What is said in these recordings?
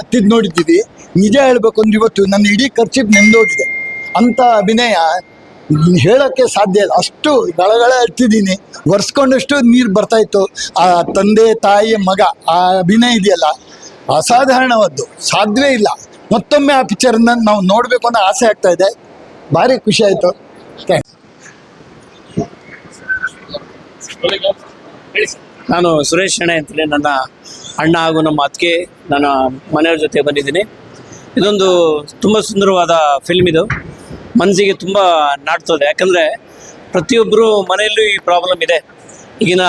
ಹತ್ತಿದ್ ನೋಡಿದ್ದೀವಿ. ನಿಜ ಹೇಳ್ಬೇಕು ಅಂದ್ರೆ ಇವತ್ತು ನನ್ನ ಇಡೀ ಖರ್ಚು ನೆಂದೋಗಿದೆ ಅಂತ ಅಭಿನಯ ಹೇಳೋಕ್ಕೆ ಸಾಧ್ಯ ಇಲ್ಲ. ಅಷ್ಟು ಗಳಗಳ ಹತ್ತಿದ್ದೀನಿ ಒರೆಸ್ಕೊಂಡಷ್ಟು ನೀರು ಬರ್ತಾ ಇತ್ತು. ಆ ತಂದೆ, ತಾಯಿ, ಮಗ, ಆ ಅಭಿನಯ ಇದೆಯಲ್ಲ, ಅಸಾಧಾರಣವದ್ದು. ಸಾಧ್ಯವೇ ಇಲ್ಲ. ಮತ್ತೊಮ್ಮೆ ಆ ಪಿಕ್ಚರ್ನ ನಾವು ನೋಡಬೇಕು ಅನ್ನೋ ಆಸೆ ಆಗ್ತಾ ಇದೆ. ಭಾರಿ ಖುಷಿ ಆಯಿತು. ನಾನು ಸುರೇಶ್ ಶೆಣೆ ಅಂತೇಳಿ ನನ್ನ ಅಣ್ಣ ಹಾಗೂ ನಮ್ಮ ಅತ್ತಿಗೆ ನನ್ನ ಮನೆಯವ್ರ ಜೊತೆ ಬಂದಿದ್ದೀನಿ. ಇದೊಂದು ತುಂಬ ಸುಂದರವಾದ ಫಿಲ್ಮ್ ಇದು. ಮನಸ್ಸಿಗೆ ತುಂಬ ನಾಟ್ತದೆ. ಯಾಕಂದರೆ ಪ್ರತಿಯೊಬ್ಬರು ಮನೆಯಲ್ಲೂ ಈ ಪ್ರಾಬ್ಲಮ್ ಇದೆ. ಈಗಿನ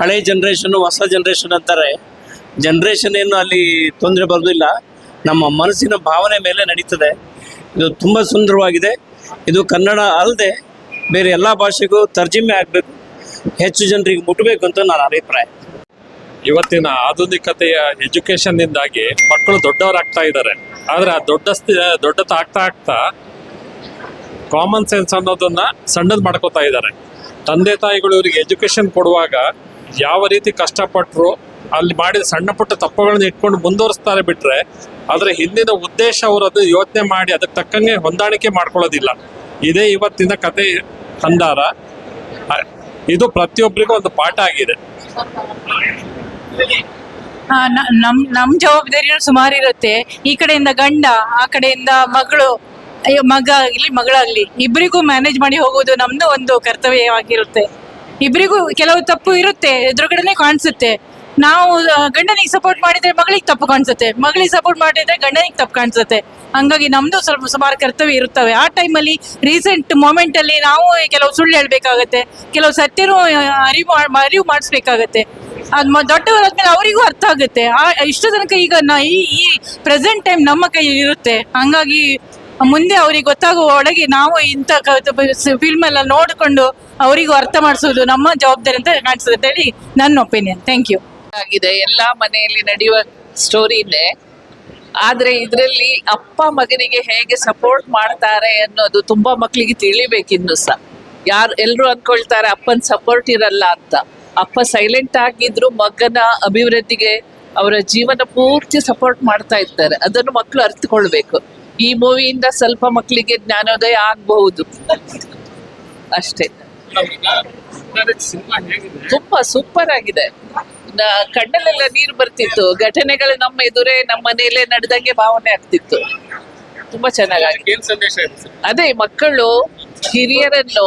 ಹಳೆ ಜನ್ರೇಷನ್ನು ಹೊಸ ಜನ್ರೇಷನ್ ಅಂತಾರೆ. ಜನ್ರೇಷನ್ ಏನು ಅಲ್ಲಿ ತೊಂದರೆ ಬರೋದಿಲ್ಲ. ನಮ್ಮ ಮನಸ್ಸಿನ ಭಾವನೆ ಮೇಲೆ ನಡೀತದೆ. ಇದು ತುಂಬ ಸುಂದರವಾಗಿದೆ. ಇದು ಕನ್ನಡ ಅಲ್ಲದೆ ಬೇರೆ ಎಲ್ಲ ಭಾಷೆಗೂ ತರ್ಜಿಮೆ ಆಗಬೇಕು. ಹೆಚ್ಚು ಜನರಿಗೆ ಮುಟ್ಟಬೇಕು ಅಂತ ನನ್ನ ಅಭಿಪ್ರಾಯ. ಇವತ್ತಿನ ಆಧುನಿಕತೆಯ ಎಜುಕೇಶನ್ ಇಂದಾಗಿ ಮಕ್ಕಳು ದೊಡ್ಡವರಾಗ್ತಾ ಇದ್ದಾರೆ. ಆದ್ರೆ ಆ ದೊಡ್ಡ ದೊಡ್ಡ ಆಗ್ತಾ ಆಗ್ತಾ ಕಾಮನ್ ಸೆನ್ಸ್ ಅನ್ನೋದನ್ನ ಸಣ್ಣದ್ ಮಾಡ್ಕೋತಾ ಇದ್ದಾರೆ. ತಂದೆ ತಾಯಿಗಳು ಇವರಿಗೆ ಎಜುಕೇಶನ್ ಕೊಡುವಾಗ ಯಾವ ರೀತಿ ಕಷ್ಟಪಟ್ಟರು ಅಲ್ಲಿ ಮಾಡಿದ ಸಣ್ಣ ಪುಟ್ಟ ತಪ್ಪುಗಳನ್ನ ಇಟ್ಕೊಂಡು ಮುಂದುವರಿಸ್ತಾರೆ ಬಿಟ್ರೆ ಆದರೆ ಹಿಂದಿನ ಉದ್ದೇಶ ಅವರು ಯೋಚನೆ ಮಾಡಿ ಅದಕ್ಕೆ ತಕ್ಕಂಗೆ ಹೊಂದಾಣಿಕೆ ಮಾಡ್ಕೊಳ್ಳೋದಿಲ್ಲ. ಇದೇ ಇವತ್ತಿನ ಕತೆ ಅಂದಾರ ಇದು ಪ್ರತಿಯೊಬ್ಬರಿಗೂ ಒಂದು ಪಾಠ ಆಗಿದೆ. ನಮ್ ನಮ್ ಜವಾಬ್ದಾರಿನೂ ಸುಮಾರು ಇರುತ್ತೆ. ಈ ಕಡೆಯಿಂದ ಗಂಡ, ಆ ಕಡೆಯಿಂದ ಮಗಳು, ಅಯ್ಯೋ, ಮಗ ಆಗ್ಲಿ, ಮಗಳಾಗ್ಲಿ ಇಬ್ಬರಿಗೂ ಮ್ಯಾನೇಜ್ ಮಾಡಿ ಹೋಗೋದು ನಮ್ದು ಒಂದು ಕರ್ತವ್ಯವಾಗಿರುತ್ತೆ. ಇಬ್ಬರಿಗೂ ಕೆಲವು ತಪ್ಪು ಇರುತ್ತೆ, ಎದುರುಗಡೆನೆ ಕಾಣಿಸುತ್ತೆ. ನಾವು ಗಂಡನಿಗೆ ಸಪೋರ್ಟ್ ಮಾಡಿದ್ರೆ ಮಗಳಿಗೆ ತಪ್ಪು ಕಾಣಿಸುತ್ತೆ. ಮಗಳಿಗೆ ಸಪೋರ್ಟ್ ಮಾಡಿದ್ರೆ ಗಂಡನಿಗೆ ತಪ್ಪು ಕಾಣಿಸುತ್ತೆ. ಹಂಗಾಗಿ ನಮ್ದು ಸ್ವಲ್ಪ ಸುಮಾರು ಕರ್ತವ್ಯ ಇರುತ್ತವೆ. ಆ ಟೈಮಲ್ಲಿ ರೀಸೆಂಟ್ ಮೂಮೆಂಟ್ ಅಲ್ಲಿ ನಾವು ಕೆಲವು ಸುಳ್ಳು ಹೇಳ್ಬೇಕಾಗತ್ತೆ. ಕೆಲವು ಸತ್ಯನೂ ಅರಿವು ಅರಿವು ಮಾಡಿಸ್ಬೇಕಾಗತ್ತೆ. ಅದ್ ಮ- ದೊಡ್ಡವರಾದ್ಮೇಲೆ ಅವರಿಗೂ ಅರ್ಥ ಆಗುತ್ತೆ. ಆ, ಇಷ್ಟು ತನಕ ಈಗ ನಾ, ಈ ಪ್ರೆಸೆಂಟ್ ಟೈಮ್ ನಮ್ಮ ಕೈಯಲ್ಲಿ ಇರುತ್ತೆ. ಹಂಗಾಗಿ ಮುಂದೆ ಅವ್ರಿಗೆ ಗೊತ್ತಾಗುವ ಒಳಗೆ ನಾವು ಇಂಥ ಫಿಲ್ಮ್ ಎಲ್ಲ ನೋಡಿಕೊಂಡು ಅವರಿಗೂ ಅರ್ಥ ಮಾಡಿಸೋದು ನಮ್ಮ ಜವಾಬ್ದಾರಿ ಅಂತ ಕಾಣಿಸ್ತದೆ ಅಂತ ಹೇಳಿ ನನ್ನ ಒಪಿನಿಯನ್ ಥ್ಯಾಂಕ್ ಯು ಆಗಿದೆ. ಎಲ್ಲಾ ಮನೆಯಲ್ಲಿ ನಡೆಯುವ ಸ್ಟೋರಿನೇ ಆದ್ರೆ ಇದರಲ್ಲಿ ಅಪ್ಪ ಮಗನಿಗೆ ಹೇಗೆ ಸಪೋರ್ಟ್ ಮಾಡ್ತಾರೆ ಅನ್ನೋದು ತುಂಬಾ ಮಕ್ಕಳಿಗೆ ತಿಳಿಬೇಕಿನ್ನು ಸಹ. ಯಾರು ಎಲ್ಲರೂ ಅನ್ಕೊಳ್ತಾರೆ ಅಪ್ಪನ ಸಪೋರ್ಟ್ ಇರಲ್ಲ ಅಂತ. ಅಪ್ಪ ಸೈಲೆಂಟ್ ಆಗಿದ್ರು ಮಗನ ಅಭಿವೃದ್ಧಿಗೆ ಅವರ ಜೀವನ ಪೂರ್ತಿ ಸಪೋರ್ಟ್ ಮಾಡ್ತಾ ಇರ್ತಾರೆ ಅದನ್ನು ಮಕ್ಕಳು ಅರ್ಥಕೊಳ್ಬೇಕು ಈ ಮೂವಿಯಿಂದ ಸ್ವಲ್ಪ ಮಕ್ಕಳಿಗೆ ಜ್ಞಾನೋದಯ ಆಗಬಹುದು. ಅಷ್ಟೇ. ತುಂಬಾ ಸೂಪರ್ ಆಗಿದೆ. ಕಣ್ಣಲ್ಲೆಲ್ಲ ನೀರು ಬರ್ತಿತ್ತು. ಘಟನೆಗಳು ನಮ್ಮ ಎದುರೇ ನಮ್ಮ ಮನೆಯಲ್ಲೇ ನಡೆದಂಗೆ ಭಾವನೆ ಆಗ್ತಿತ್ತು. ತುಂಬಾ ಚೆನ್ನಾಗಿ ಅದೇ ಮಕ್ಕಳು ಹಿರಿಯರನ್ನು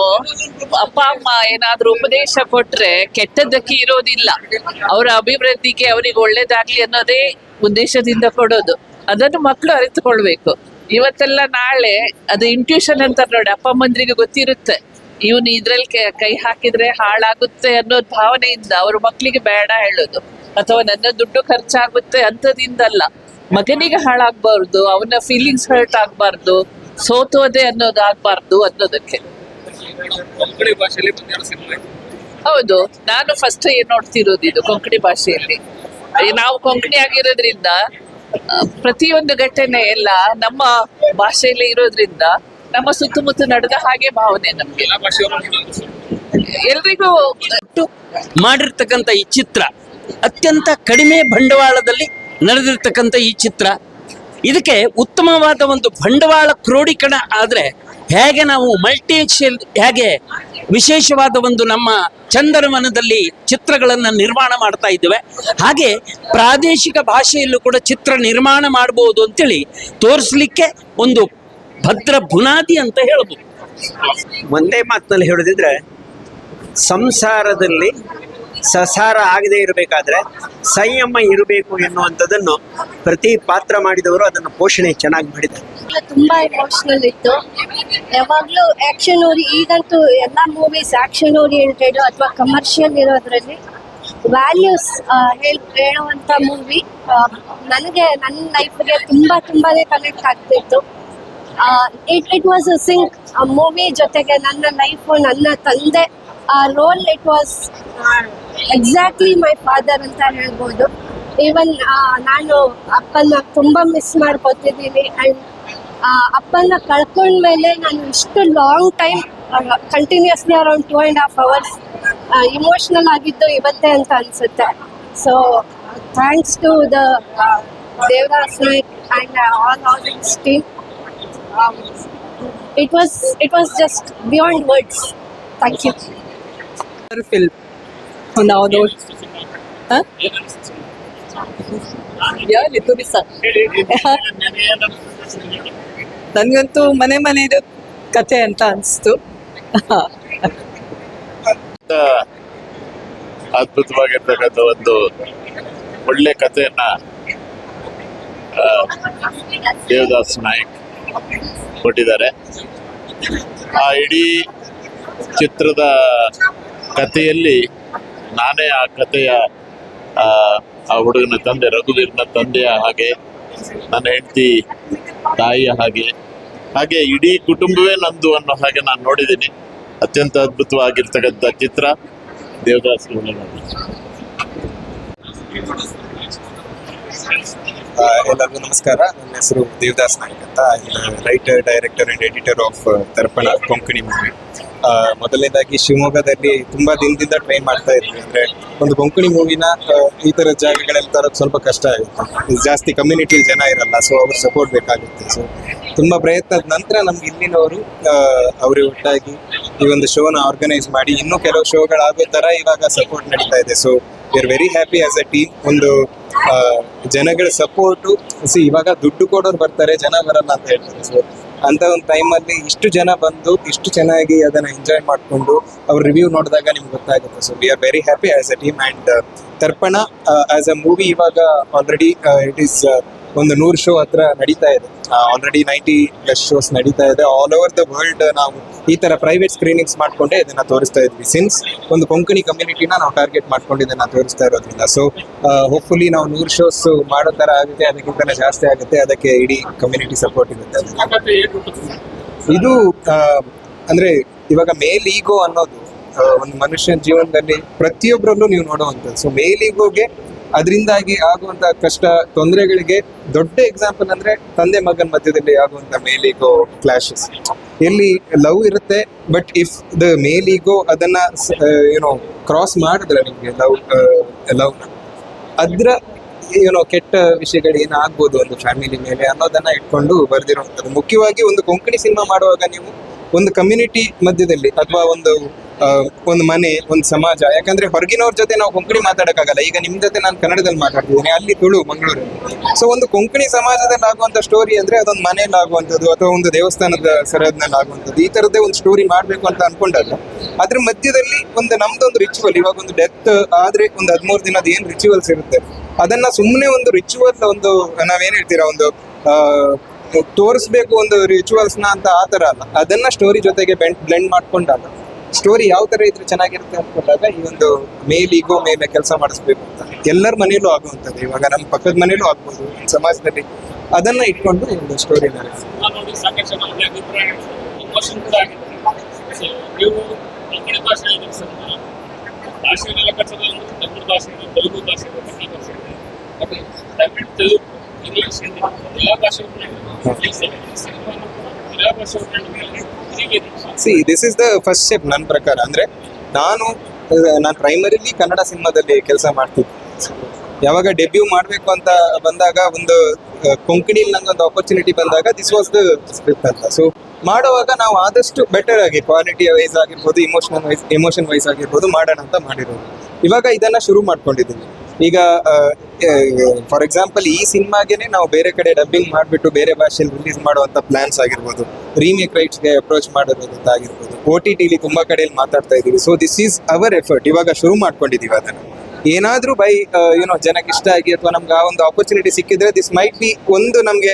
ಅಪ್ಪ, ಅಮ್ಮ ಏನಾದ್ರೂ ಉಪದೇಶ ಕೊಟ್ರೆ ಕೆಟ್ಟದ್ದಕ್ಕೆ ಇರೋದಿಲ್ಲ. ಅವರ ಅಭಿವೃದ್ಧಿಗೆ ಅವರಿಗೆ ಒಳ್ಳೇದಾಗ್ಲಿ ಅನ್ನೋದೇ ಉದ್ದೇಶದಿಂದ ಕೊಡೋದು. ಅದನ್ನು ಮಕ್ಕಳು ಅರಿತುಕೊಳ್ಬೇಕು. ಇವತ್ತೆಲ್ಲ ನಾಳೆ ಅದು ಇಂಟ್ಯೂಷನ್ ಅಂತ ನೋಡಿ, ಅಪ್ಪ ಅಮ್ಮಂದ್ರಿಗೆ ಗೊತ್ತಿರುತ್ತೆ. ಇವನು ಇದ್ರಲ್ಲಿ ಕೈ ಹಾಕಿದ್ರೆ ಹಾಳಾಗುತ್ತೆ ಅನ್ನೋ ಭಾವನೆಯಿಂದ ಅವ್ರ ಮಕ್ಕಳಿಗೆ ಬೇಡ ಹೇಳೋದು. ಅಥವಾ ನನ್ನ ದುಡ್ಡು ಖರ್ಚಾಗುತ್ತೆ ಅಂತದಿಂದಲ್ಲ. ಮಗನಿಗೆ ಹಾಳಾಗ್ಬಾರ್ದು, ಅವನ ಫೀಲಿಂಗ್ಸ್ ಹರ್ಟ್ ಆಗ್ಬಾರ್ದು. ಸೋತೋದೆ ಅನ್ನೋದು ಆಗ್ಬಾರ್ದು ಅನ್ನೋದಕ್ಕೆ. ಹೌದು ನಾನು ಫಸ್ಟ್ ನೋಡ್ತಿರೋದು ಇದು ಕೊಂಕಣಿ ಭಾಷೆಯಲ್ಲಿ. ನಾವು ಕೊಂಕಣಿ ಆಗಿರೋದ್ರಿಂದ ಪ್ರತಿಯೊಂದು ಘಟನೆ ಎಲ್ಲ ನಮ್ಮ ಭಾಷೆಯಲ್ಲಿ ಇರೋದ್ರಿಂದ ನಮ್ಮ ಸುತ್ತಮುತ್ತ ನಡೆದ ಹಾಗೆ ಭಾವನೆ ನಮ್ಗೆ. ಎಲ್ರಿಗೂ ಮಾಡಿರ್ತಕ್ಕಂಥ ಈ ಚಿತ್ರ ಅತ್ಯಂತ ಕಡಿಮೆ ಬಂಡವಾಳದಲ್ಲಿ ನಡೆದಿರ್ತಕ್ಕಂಥ ಈ ಚಿತ್ರ ಇದಕ್ಕೆ ಉತ್ತಮವಾದ ಒಂದು ಬಂಡವಾಳ ಕ್ರೋಢೀಕರಣ ಆದರೆ ಹೇಗೆ ನಾವು ಮಲ್ಟಿ ಹೇಗೆ ವಿಶೇಷವಾದ ಒಂದು ನಮ್ಮ ಚಂದನವನದಲ್ಲಿ ಚಿತ್ರಗಳನ್ನು ನಿರ್ಮಾಣ ಮಾಡ್ತಾ ಇದ್ದೇವೆ. ಹಾಗೆ ಪ್ರಾದೇಶಿಕ ಭಾಷೆಯಲ್ಲೂ ಕೂಡ ಚಿತ್ರ ನಿರ್ಮಾಣ ಮಾಡಬಹುದು ಅಂತೇಳಿ ತೋರಿಸ್ಲಿಕ್ಕೆ ಒಂದು ಭದ್ರ ಬುನಾದಿ ಅಂತ ಹೇಳ್ಬೋದು. ಒಂದೇ ಮಾತಿನಲ್ಲಿ ಹೇಳೋದಿದ್ರೆ, ಸಂಸಾರದಲ್ಲಿ ಸಸಾರ ಆಗದೆ ಇರಬೇಕಾದ್ರೆ ಸಂಯಮ ಇರಬೇಕು ಎನ್ನುವಂಥದ್ದನ್ನು ಪ್ರತಿ ಪಾತ್ರ ಮಾಡಿದವರು ಅದನ್ನು ಪೋಷಣೆ ಚೆನ್ನಾಗಿ ಮಾಡಿದ್ದಾರೆ. ತುಂಬಾ ಎಮೋಷನಲ್ ಇತ್ತು. ಯಾವಾಗ್ಲೂ ಆಕ್ಷನ್ ಓರಿ ಈಗಂತೂ ಎಲ್ಲ ಮೂವೀಸ್ ಆಕ್ಷನ್ ಓರಿಯೆಂಟೆಡ್ ಅಥವಾ ಕಮರ್ಷಿಯಲ್ ಇರೋದ್ರಲ್ಲಿ ವ್ಯಾಲ್ಯೂಸ್ ಹೇಳ್, ಹೇಳುವಂತ ಮೂವಿ ನನಗೆ ನನ್ನ ಲೈಫ್ಗೆ ತುಂಬಾ ತುಂಬಾನೇ ಕನೆಕ್ಟ್ ಆಗ್ತಿತ್ತು. It it was a sync movie ಜೊತೆಗೆ ನನ್ನ ಲೈಫ್ ನನ್ನ ತಂದೆ ಆ role it was exactly my father ಅಂತ ಹೇಳ್ಬೋದು. ಈವನ್ ನಾನು ಅಪ್ಪನ ತುಂಬ ಮಿಸ್ ಮಾಡ್ಕೊತಿದ್ದೀನಿ ಆ್ಯಂಡ್ ಅಪ್ಪನ ಕಳ್ಕೊಂಡ್ಮೇಲೆ ನಾನು ಇಷ್ಟು long time continuously around two and half hours emotional ಆಗಿದ್ದು ಇವತ್ತೇ ಅಂತ ಅನಿಸುತ್ತೆ. So thanks to the Devdas Naik and all all audience it was it was it was just beyond words. You. Film ನಾವು ನೋಡಿ ತುರಿಸ ನನಗಂತೂ ಮನೆ ಮನೆದು ಕತೆ ಅಂತ ಅನಿಸ್ತು. ಅದ್ಭುತವಾಗಿರ್ತಕ್ಕಂಥ ಒಂದು ಒಳ್ಳೆ ಕಥೆಯನ್ನ ದೇವದಾಸ್ ನಾಯಕ್ ಕೊಟ್ಟಿದ್ದಾರೆ. ಆ ಇಡೀ ಚಿತ್ರದ ಕಥೆಯಲ್ಲಿ ನಾನೇ ಆ ಕಥೆಯ ಆ, ಹುಡುಗನ ತಂದೆ ರಘುವೀರ್ನ ತಂದೆಯ ಹಾಗೆ ನನ್ನ ಹೆಂಡತಿ ತಾಯಿಯ ಹಾಗೆ ಹಾಗೆ ಇಡೀ ಕುಟುಂಬವೇ ನಂದು ಅನ್ನೋ ಹಾಗೆ ನಾನು ನೋಡಿದ್ದೀನಿ. ಅತ್ಯಂತ ಅದ್ಭುತವಾಗಿರ್ತಕ್ಕಂಥ ಚಿತ್ರ ದೇವದಾಸ್ ಎಲ್ಲರಿಗೂ ನಮಸ್ಕಾರ. ನನ್ನ ಹೆಸರು ದೇವದಾಸ್ ನಾಯ್ಕ್ ಅಂತ. Writer director and editor of Darpana Konkani movie ಮೊದಲನೇದಾಗಿ ಶಿವಮೊಗ್ಗದಲ್ಲಿ ತುಂಬಾ ದಿನದಿಂದ ಟ್ರೈ ಮಾಡ್ತಾ ಇದ್ವಿ. ಅಂದ್ರೆ ಒಂದು ಕೊಂಕಣಿ ಮೂವಿನ ಈ ತರ ಜಾಗಗಳಲ್ಲಿ ತರೋದು ಸ್ವಲ್ಪ ಕಷ್ಟ ಆಗುತ್ತೆ. ಜಾಸ್ತಿ ಕಮ್ಯುನಿಟಿ ಜನ ಇರಲ್ಲ ಸೊ ಅವ್ರ ಸಪೋರ್ಟ್ ಬೇಕಾಗುತ್ತೆ. ಸೊ ತುಂಬಾ ಪ್ರಯತ್ನದ ನಂತರ ನಮ್ಗೆ ಇಲ್ಲಿನವರು ಅವರು ಒಟ್ಟಾಗಿ ಈ ಒಂದು ಶೋನ ಆರ್ಗನೈಸ್ ಮಾಡಿ ಇನ್ನೂ ಕೆಲವು ಶೋಗಳಾಗೋ ತರ ಇವಾಗ ಸಪೋರ್ಟ್ ನಡೀತಾ ಇದೆ. So we are very happy as a team ಒಂದು ಜನಗಳ ಸಪೋರ್ಟು ಸಿ ಇವಾಗ ದುಡ್ಡು ಕೊಡೋರು ಬರ್ತಾರೆ, ಜನ ಬರಲ್ಲ ಅಂತ ಹೇಳ್ತಾರೆ. ಸೊ ಅಂತ ಒಂದು ಟೈಮಲ್ಲಿ ಇಷ್ಟು ಜನ ಬಂದು, ಇಷ್ಟು ಚೆನ್ನಾಗಿ ಅದನ್ನ ಎಂಜಾಯ್ ಮಾಡಿಕೊಂಡು ಅವ್ರ ರಿವ್ಯೂ ನೋಡಿದಾಗ ನಿಮ್ಗೆ ಗೊತ್ತಾಗುತ್ತೆ. So we are very happy as a team and Tarpana as a movie ಇವಾಗ ಆಲ್ರೆಡಿ ಇಟ್ ಈಸ್ ಒಂದು ನೂರು ಶೋ ಹತ್ರ ನಡೀತಾ ಇದೆ. ಆಲ್ರೆಡಿ ನೈಂಟಿ ಪ್ಲಸ್ ಶೋಸ್ ನಡೀತಾ ಇದೆ. ಆಲ್ ಓವರ್ ದ ವರ್ಲ್ಡ್ ನಾವು ಈ ತರ ಪ್ರೈವೇಟ್ ಸ್ಕ್ರೀನಿಂಗ್ಸ್ ಮಾಡ್ಕೊಂಡೆ ಇದನ್ನ ತೋರಿಸ್ತಾ ಇದ್ವಿ. ಸಿನ್ಸ್ ಒಂದು ಕೊಂಕಣಿ ಕಮ್ಯುನಿಟಿನ ನಾವು ಟಾರ್ಗೆಟ್ ಮಾಡ್ಕೊಂಡು ಇದನ್ನ ತೋರಿಸ್ತಾ ಇರೋದ್ರಿಂದ. ಸೊ ಹೋಪ್ಫುಲಿ ನಾವು ನೂರು ಶೋಸ್ ಮಾಡೋ ತರ ಆಗುತ್ತೆ. ಅದಕ್ಕಿಂತ ಜಾಸ್ತಿ ಆಗುತ್ತೆ. ಅದಕ್ಕೆ ಇಡೀ ಕಮ್ಯುನಿಟಿ ಸಪೋರ್ಟ್ ಇರುತ್ತೆ. ಇದು ಅಂದ್ರೆ ಇವಾಗ ಮೇಲ್ ಈಗೋ ಅನ್ನೋದು ಒಂದು ಮನುಷ್ಯನ ಜೀವನದಲ್ಲಿ ಪ್ರತಿಯೊಬ್ಬರಲ್ಲೂ ನೀವು ನೋಡುವಂಥದ್ದು. ಸೊ ಮೇಲ್ ಈಗೋಗೆ ಅದರಿಂದಾಗಿ ಆಗುವಂತ ಕಷ್ಟ ತೊಂದರೆಗಳಿಗೆ ದೊಡ್ಡ ಎಕ್ಸಾಂಪಲ್ ಅಂದ್ರೆ ತಂದೆ ಮಗನ ಮಧ್ಯದಲ್ಲಿ ಆಗುವಂತ ಮೇಲಿಗೋ ಕ್ಲಾಶಸ್ ಎಲ್ಲಿ ಲವ್ ಇರುತ್ತೆ ಬಟ್ ಇಫ್ ದ ಮೇಲಿಗೋ ಅದನ್ನ ಏನೋ ಕ್ರಾಸ್ ಮಾಡಿದ್ರೆ ನಿಮ್ಗೆ ಲವ್ ಲವ್ ಅದ್ರ ಏನೋ ಕೆಟ್ಟ ವಿಷಯಗಳು ಏನಾಗ್ಬೋದು ಒಂದು ಫ್ಯಾಮಿಲಿ ಮೇಲೆ ಅನ್ನೋದನ್ನ ಇಟ್ಕೊಂಡು ಬರ್ದಿರುವಂಥದ್ದು. ಮುಖ್ಯವಾಗಿ ಒಂದು ಕೊಂಕಣಿ ಸಿನಿಮಾ ಮಾಡುವಾಗ ನೀವು ಒಂದು ಕಮ್ಯುನಿಟಿ ಮಧ್ಯದಲ್ಲಿ, ಅಥವಾ ಒಂದು ಒಂದು ಮನೆ, ಒಂದು ಸಮಾಜ. ಯಾಕಂದ್ರೆ ಹೊರಗಿನವ್ರ ಜೊತೆ ನಾವು ಕೊಂಕಣಿ ಮಾತಾಡಕ್ಕಾಗಲ್ಲ. ಈಗ ನಿಮ್ ಜೊತೆ ನಾನು ಕನ್ನಡದಲ್ಲಿ ಮಾತಾಡ್ತಿದ್ದೀನಿ. ಅಲ್ಲಿ ತುಳು ಮಂಗಳೂರಲ್ಲಿ ಸೊ ಒಂದು ಕೊಂಕಣಿ ಸಮಾಜದಲ್ಲಿ ಆಗುವಂತ ಸ್ಟೋರಿ ಅಂದ್ರೆ ಅದೊಂದು ಮನೇಲಿ ಆಗುವಂಥದ್ದು ಅಥವಾ ಒಂದು ದೇವಸ್ಥಾನದ ಸರಹದ್ನಲ್ಲಿ ಆಗುವಂಥದ್ದು. ಈ ತರದ್ದೇ ಒಂದು ಸ್ಟೋರಿ ಮಾಡ್ಬೇಕು ಅಂತ ಅನ್ಕೊಂಡಾಗ ಅದ್ರ ಮಧ್ಯದಲ್ಲಿ ಒಂದು ನಮ್ದೊಂದು ರಿಚುವಲ್ ಇವಾಗ ಒಂದು ಡೆತ್ ಆದ್ರೆ ಒಂದು ಹದಿಮೂರು ದಿನದ ಏನ್ ರಿಚುವಲ್ಸ್ ಇರುತ್ತೆ? ಅದನ್ನ ಸುಮ್ಮನೆ ಒಂದು ರಿಚುವಲ್ ಒಂದು, ನಾವೇನ್ ಹೇಳ್ತೀರಾ, ಒಂದು ತೋರಿಸ್ಬೇಕು ಒಂದು ರಿಚುವಲ್ಸ್ನ ಅಂತ ಆ ಥರ ಅಲ್ಲ. ಅದನ್ನ ಸ್ಟೋರಿ ಜೊತೆಗೆ ಬ್ಲೆಂಡ್ ಮಾಡ್ಕೊಂಡಾಗ ಸ್ಟೋರಿ ಯಾವ ತರ ಇದ್ರೆ ಚೆನ್ನಾಗಿರುತ್ತೆ ಅನ್ಕೊಂಡಾಗ ಈ ಒಂದು ಮೇಲ್ ಈಗೋ ಮೇಲೆ ಕೆಲಸ ಮಾಡಿಸ್ಬೇಕು ಅಂತ. ಎಲ್ಲರ ಮನೇಲೂ ಆಗುವಂಥದ್ದು. ಇವಾಗ ನಮ್ಮ ಪಕ್ಕದ ಮನೇಲೂ ಆಗ್ಬೋದು ಸಮಾಜದಲ್ಲಿ. ಅದನ್ನ ಇಟ್ಕೊಂಡು ಈ ಒಂದು ಸ್ಟೋರಿ ಭಾಷೆ C this is the first step ನನ್ನ ಪ್ರಕಾರ. ಅಂದ್ರೆ ನಾನು ನಾನು ಪ್ರೈಮರಿಲಿ ಕನ್ನಡ ಸಿನಿಮಾದಲ್ಲಿ ಕೆಲಸ ಮಾಡ್ತಿದ್ದೆ. ಯಾವಾಗ ಡೆಬ್ಯೂ ಮಾಡಬೇಕು ಅಂತ ಬಂದಾಗ ಒಂದು ಕೊಂಕಣಿಲಿ ನಂಗೊಂದು ಆಪರ್ಚುನಿಟಿ ಬಂದಾಗ ದಿಸ್ ವಾಸ್ ದ ಸ್ಕ್ರಿಪ್ಟ್ ಅಂತ. ಸೊ ಮಾಡುವಾಗ ನಾವು ಆದಷ್ಟು ಬೆಟರ್ ಆಗಿ ಕ್ವಾಲಿಟಿ ವೈಸ್ ಆಗಿರ್ಬೋದು ಇಮೋಷನಲ್ ವೈಸ್ ಎಮೋಷನ್ ವೈಸ್ ಆಗಿರ್ಬೋದು ಮಾಡೋಣ ಅಂತ ಮಾಡಿರೋದು. ಇವಾಗ ಇದನ್ನ ಶುರು ಮಾಡ್ಕೊಂಡಿದ್ದೀನಿ. ಈಗ ಫಾರ್ ಎಕ್ಸಾಂಪಲ್ ಈ ಸಿನಿಮಾಗೆನೆ ನಾವು ಬೇರೆ ಕಡೆ ಡಬ್ಬಿಂಗ್ ಮಾಡಿಬಿಟ್ಟು ಬೇರೆ ಭಾಷೆಯಲ್ಲಿ ರಿಲೀಸ್ ಮಾಡುವಂತ ಪ್ಲಾನ್ಸ್ ಆಗಿರ್ಬೋದು. ರೀಮೇಕ್ ರೈಟ್ಸ್ಗೆ ಅಪ್ರೋಚ್ ಮಾಡಿರೋದಂತ ಆಗಿರ್ಬೋದು. ಓ ಟಿ ಟಿಲಿ ತುಂಬಾ ಕಡೆಯಲ್ಲಿ ಮಾತಾಡ್ತಾ ಇದೀವಿ. So this is our effort ಇವಾಗ ಶುರು ಮಾಡ್ಕೊಂಡಿದೀವಿ ಅದನ್ನ. ಏನಾದ್ರೂ ಬೈ ಏನೋ ಜನಕ್ಕೆ ಇಷ್ಟ ಆಗಿ ಅಥವಾ ನಮ್ಗೆ ಆ ಒಂದು ಆಪರ್ಚುನಿಟಿ ಸಿಕ್ಕಿದ್ರೆ ದಿಸ್ ಮೈಟ್ ಬಿ ಒಂದು ನಮಗೆ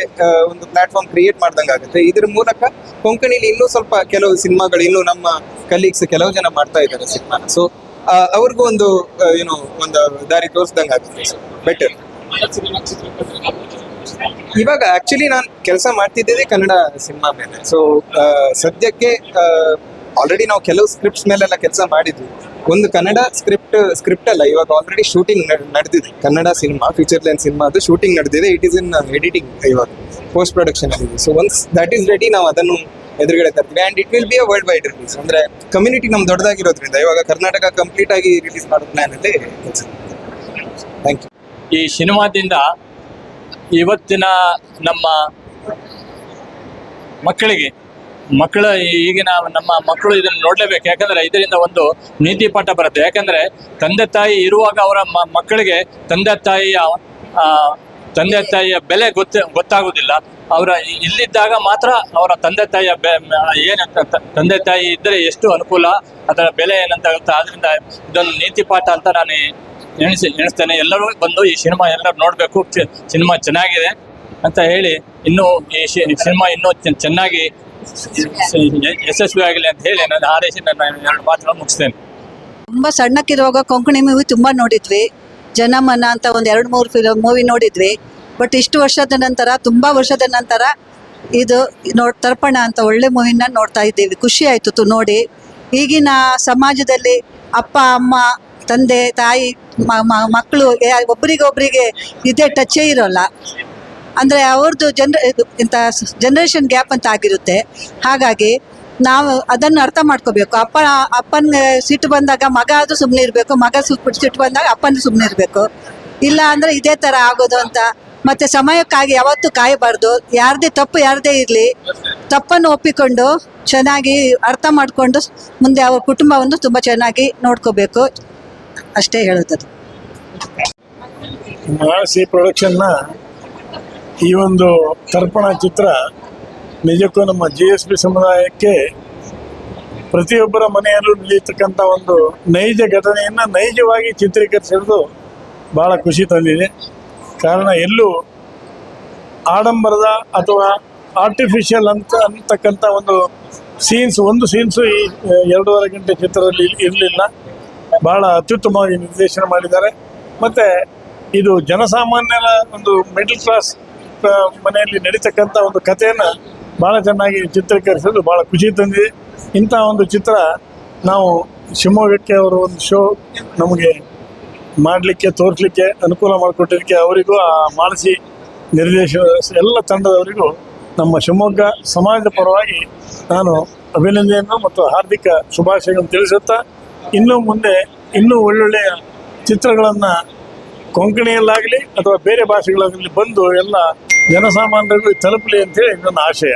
ಒಂದು ಪ್ಲಾಟ್ಫಾರ್ಮ್ ಕ್ರಿಯೇಟ್ ಮಾಡ್ದಂಗೆ ಆಗುತ್ತೆ. ಇದ್ರ ಮೂಲಕ ಕೊಂಕಣಿಲಿ ಇನ್ನೂ ಸ್ವಲ್ಪ ಕೆಲವು ಸಿನಿಮಾಗಳು, ಇನ್ನೂ ನಮ್ಮ ಕಲೀಗ್ಸ್ ಕೆಲವು ಜನ ಮಾಡ್ತಾ ಇದ್ದಾರೆ ಸಿನಿಮಾನ. ಸೊ ಅವ್ರಿಗೂ ಒಂದು ಏನೋ, ಒಂದು ದಾರಿ ತೋರಿಸ್ದಂಗೆ ಆಗುತ್ತೆ ಬೆಟರ್ ಇವಾಗ ಆಕ್ಚುಲಿ ನಾನು ಕೆಲಸ ಮಾಡ್ತಿದ್ದೇನೆ ಕನ್ನಡ ಸಿನಿಮಾ ಮೇಲೆ. ಸೊ ಸದ್ಯಕ್ಕೆ ಆಲ್ರೆಡಿ ನಾವು ಕೆಲವು ಸ್ಕ್ರಿಪ್ಟ್ಸ್ ಮೇಲೆಲ್ಲ ಕೆಲಸ ಮಾಡಿದ್ವಿ. ಒಂದು ಕನ್ನಡ ಸ್ಕ್ರಿಪ್ಟ್ ಸ್ಕ್ರಿಪ್ಟ್ ಅಲ್ಲ, ಇವಾಗ ಆಲ್ರೆಡಿ ಶೂಟಿಂಗ್ ನಡೆದಿದೆ. Kannada cinema feature line cinema ಅದು ಶೂಟಿಂಗ್ ನಡೆದಿದೆ. ಇಟ್ ಇಸ್ ಇನ್ ಎಡಿಟಿಂಗ್ ಇವಾಗ post production so once that is ready ನಾವು ಅದನ್ನು ಎದುರುಗಡೆ ತರ್ತೀವಿ. And it will be a world wide release ಅಂದ್ರೆ ಕಮ್ಯುನಿಟಿ ನಮ್ ದೊಡ್ಡದಾಗಿರೋದ್ರಿಂದ ಇವಾಗ ಕರ್ನಾಟಕ ಕಂಪ್ಲೀಟ್ ಆಗಿ ರಿಲೀಸ್ ಮಾಡೋ ಪ್ಲಾನ್ ಥ್ಯಾಂಕ್ ಯು ಈ ಸಿನಿಮಾದಿಂದ ಇವತ್ತಿನ ನಮ್ಮ ಮಕ್ಕಳಿಗೆ, ಮಕ್ಕಳ ಈಗಿನ ನಮ್ಮ ಮಕ್ಕಳು ಇದನ್ನು ನೋಡಲೇಬೇಕು. ಯಾಕಂದ್ರೆ ಇದರಿಂದ ಒಂದು ನೀತಿ ಪಾಠ ಬರುತ್ತೆ. ಯಾಕಂದ್ರೆ ತಂದೆ ತಾಯಿ ಇರುವಾಗ ಅವರ ಮಕ್ಕಳಿಗೆ ತಂದೆ ತಾಯಿಯ ತಂದೆ ತಾಯಿಯ ಬೆಲೆ ಗೊತ್ತ ಗೊತ್ತಾಗೋದಿಲ್ಲ. ಅವರ ಇಲ್ಲಿದ್ದಾಗ ಮಾತ್ರ ಅವರ ತಂದೆ ತಾಯಿಯ ಬೆ ಏನಂತ ತ- ತಂದೆ ತಾಯಿ ಇದ್ದರೆ ಎಷ್ಟು ಅನುಕೂಲ, ಅದರ ಬೆಲೆ ಏನಂತ ಗೊತ್ತಾ ಆದ್ರಿಂದ ಇದೊಂದು ನೀತಿ ಪಾಠ ಅಂತ ನಾನು ಎಣಿಸಿ, ಎಣಿಸ್ತೇನೆ. ಎಲ್ಲರೂ ಬಂದು ಈ ಸಿನಿಮಾ ಎಲ್ಲರೂ ನೋಡಬೇಕು. ಸಿನಿಮಾ ಚೆನ್ನಾಗಿದೆ ಅಂತ ಹೇಳಿ, ಇನ್ನೂ ಈ ಸಿನಿಮಾ ಇನ್ನೂ ಚೆನ್ನಾಗಿ ಯಶಸ್ವಿ ಆಗಲಿ ಅಂತ ಹೇಳಿ ನಾನು ಆದೇಶ ನನ್ನ ಎರಡು ಮಾತುಗಳನ್ನು ಮುಗಿಸ್ತೇನೆ. ತುಂಬ ಸಣ್ಣಕ್ಕಿರುವಾಗ ಕೊಂಕಣಿ ಮೂವಿ ತುಂಬ ನೋಡಿದ್ವಿ. ಜನಮನ ಅಂತ ಒಂದು ಎರಡು ಮೂರು ಫಿಲಮ್ ಮೂವಿ ನೋಡಿದ್ವಿ. ಬಟ್ ಇಷ್ಟು ವರ್ಷದ ನಂತರ, ತುಂಬ ವರ್ಷದ ನಂತರ ಇದು ನೋಡ್, ತರ್ಪಣ ಅಂತ ಒಳ್ಳೆ ಮೂವಿನ ನೋಡ್ತಾ ಇದ್ದೀವಿ. ಖುಷಿ ಆಯಿತು ನೋಡಿ. ಈಗಿನ ಸಮಾಜದಲ್ಲಿ ಅಪ್ಪ, ಅಮ್ಮ, ತಂದೆ, ತಾಯಿ ಮಕ್ಕಳು ಒಬ್ರಿಗೊಬ್ರಿಗೆ ಇದೇ ಟಚ್ಚೇ ಇರೋಲ್ಲ. ಅಂದರೆ ಅವ್ರದ್ದು ಜನ್ರ ಇಂಥ ಜನ್ರೇಷನ್ ಗ್ಯಾಪ್ ಅಂತ ಆಗಿರುತ್ತೆ. ಹಾಗಾಗಿ ನಾವು ಅದನ್ನು ಅರ್ಥ ಮಾಡ್ಕೋಬೇಕು. ಅಪ್ಪ, ಅಪ್ಪನ ಸಿಟ್ಟು ಬಂದಾಗ ಮಗ ಅದು ಸುಮ್ಮನೆ ಇರಬೇಕು, ಮಗ ಸುಟ್ಟು ಸಿಟ್ಟು ಬಂದಾಗ ಅಪ್ಪನ ಸುಮ್ಮನೆ ಇರಬೇಕು. ಇಲ್ಲ ಅಂದರೆ ಇದೇ ಥರ ಆಗೋದು ಅಂತ. ಮತ್ತೆ ಸಮಯಕ್ಕಾಗಿ ಯಾವತ್ತೂ ಕಾಯಬಾರ್ದು. ಯಾರದೇ ತಪ್ಪು ಯಾರದೇ ಇರಲಿ, ತಪ್ಪನ್ನು ಒಪ್ಪಿಕೊಂಡು ಚೆನ್ನಾಗಿ ಅರ್ಥ ಮಾಡಿಕೊಂಡು ಮುಂದೆ ಅವ್ರ ಕುಟುಂಬವನ್ನು ತುಂಬ ಚೆನ್ನಾಗಿ ನೋಡ್ಕೋಬೇಕು. ಅಷ್ಟೇ ಹೇಳುತ್ತದೆ ಪ್ರೊಡಕ್ಷನ್ನ ಈ ಒಂದು ತರ್ಪಣ ಚಿತ್ರ ನಿಜಕ್ಕೂ ನಮ್ಮ ಜಿ ಎಸ್ ಬಿ ಸಮುದಾಯಕ್ಕೆ ಪ್ರತಿಯೊಬ್ಬರ ಮನೆಯಲ್ಲೂ ನಡೆಯತಕ್ಕಂಥ ಒಂದು ನೈಜ ಘಟನೆಯನ್ನು ನೈಜವಾಗಿ ಚಿತ್ರೀಕರಿಸಿರೋದು ಭಾಳ ಖುಷಿ ತಂದಿದೆ. ಕಾರಣ ಎಲ್ಲೂ ಆಡಂಬರದ ಅಥವಾ ಆರ್ಟಿಫಿಷಿಯಲ್ ಅಂತ ಅಂತಕ್ಕಂಥ ಒಂದು ಸೀನ್ಸ್ ಒಂದು ಸೀನ್ಸು ಈ ಎರಡೂವರೆ ಗಂಟೆ ಚಿತ್ರದಲ್ಲಿ ಇರಲಿಲ್ಲ. ಭಾಳ ಅತ್ಯುತ್ತಮವಾಗಿ ನಿರ್ದೇಶನ ಮಾಡಿದ್ದಾರೆ. ಮತ್ತು ಇದು ಜನಸಾಮಾನ್ಯರ ಒಂದು ಮಿಡಲ್ ಕ್ಲಾಸ್ ಮನೆಯಲ್ಲಿ ನಡೀತಕ್ಕಂಥ ಒಂದು ಕಥೆಯನ್ನು ಭಾಳ ಚೆನ್ನಾಗಿ ಚಿತ್ರೀಕರಿಸೋದು ಭಾಳ ಖುಷಿ ತಂದಿದೆ. ಇಂಥ ಒಂದು ಚಿತ್ರ ನಾವು ಶಿವಮೊಗ್ಗಕ್ಕೆ ಅವರು ಒಂದು ಶೋ ನಮಗೆ ಮಾಡಲಿಕ್ಕೆ, ತೋರಿಸಲಿಕ್ಕೆ ಅನುಕೂಲ ಮಾಡಿಕೊಟ್ಟಿದ್ದಕ್ಕೆ ಅವರಿಗೂ, ಆ ಮಾನಸಿ ನಿರ್ದೇಶ ಎಲ್ಲ ತಂಡದವರಿಗೂ ನಮ್ಮ ಶಿವಮೊಗ್ಗ ಸಮಾಜದ ಪರವಾಗಿ ನಾನು ಅಭಿನಂದನೆಯನ್ನು ಮತ್ತು ಹಾರ್ದಿಕ ಶುಭಾಶಯಗಳನ್ನು ತಿಳಿಸುತ್ತಾ, ಇನ್ನೂ ಮುಂದೆ ಇನ್ನೂ ಒಳ್ಳೊಳ್ಳೆಯ ಚಿತ್ರಗಳನ್ನು ಕೊಂಕಣಿಯಲ್ಲಾಗಲಿ ಅಥವಾ ಬೇರೆ ಭಾಷೆಗಳಲ್ಲಿ ಬಂದು ಎಲ್ಲ ಜನಸಾಮಾನ್ಯರಿಗೂ ತಲುಪಲಿ ಅಂತೇಳಿ ನನ್ನ ಆಶಯ